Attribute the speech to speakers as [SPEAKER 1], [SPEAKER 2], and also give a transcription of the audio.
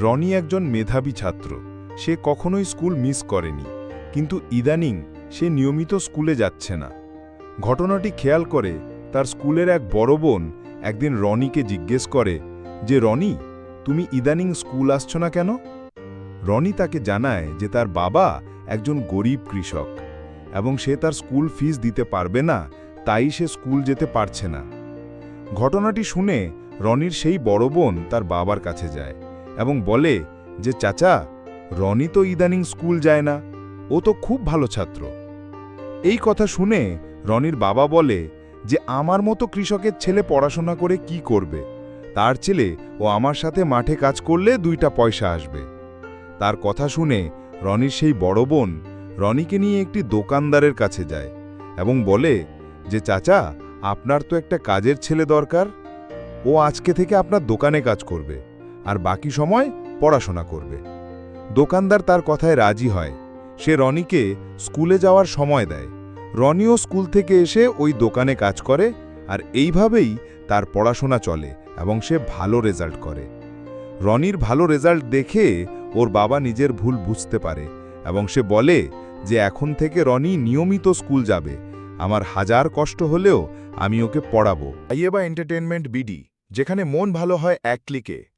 [SPEAKER 1] রনি একজন মেধাবী ছাত্র। সে কখনোই স্কুল মিস করেনি। কিন্তু ইদানিং সে নিয়মিত স্কুলে যাচ্ছে না। ঘটনাটি খেয়াল করে তার স্কুলের এক বড় বোন একদিন রনিকে জিজ্ঞেস করে যে, রনি, তুমি ইদানিং স্কুল আসছো না কেন? রনি তাকে জানায় যে, তার বাবা একজন গরিব কৃষক এবং সে তার স্কুল ফিস দিতে পারবে না, তাই সে স্কুল যেতে পারছে না। ঘটনাটি শুনে রনির সেই বড় বোন তার বাবার কাছে যায়। এবং বলে যে, চাচা, রনি তো ইদানিং স্কুল যায় না, ও তো খুব ভালো ছাত্র। এই কথা শুনে রনির বাবা বলে যে, আমার মতো কৃষকের ছেলে পড়াশোনা করে কি করবে? তার ছেলে ও আমার সাথে মাঠে কাজ করলে দুইটা পয়সা আসবে। তার কথা শুনে রনির সেই বড় বোন রনিকে নিয়ে একটি দোকানদারের কাছে যায় এবং বলে যে, চাচা, আপনার তো একটা কাজের ছেলে দরকার। ও আজকে থেকে আপনার দোকানে কাজ করবে। আর বাকি সময় পড়াশোনা করবে। দোকানদার তার কথায় রাজি হয়। সে রনিকে স্কুলে যাওয়ার সময় দেয়। রনিও স্কুল থেকে এসে ওই দোকানে কাজ করে আর এইভাবেই তার পড়াশোনা চলে এবং সে ভালো রেজাল্ট করে। রনির ভালো রেজাল্ট দেখে ওর বাবা নিজের ভুল বুঝতে পারে এবং সে বলে যে, এখন থেকে রনি নিয়মিত স্কুল যাবে। আমার হাজার কষ্ট হলেও আমি ওকে পড়াবো।
[SPEAKER 2] আইয়েবা এন্টারটেনমেন্ট বিডি, যেখানে মন ভালো হয় এক ক্লিকে।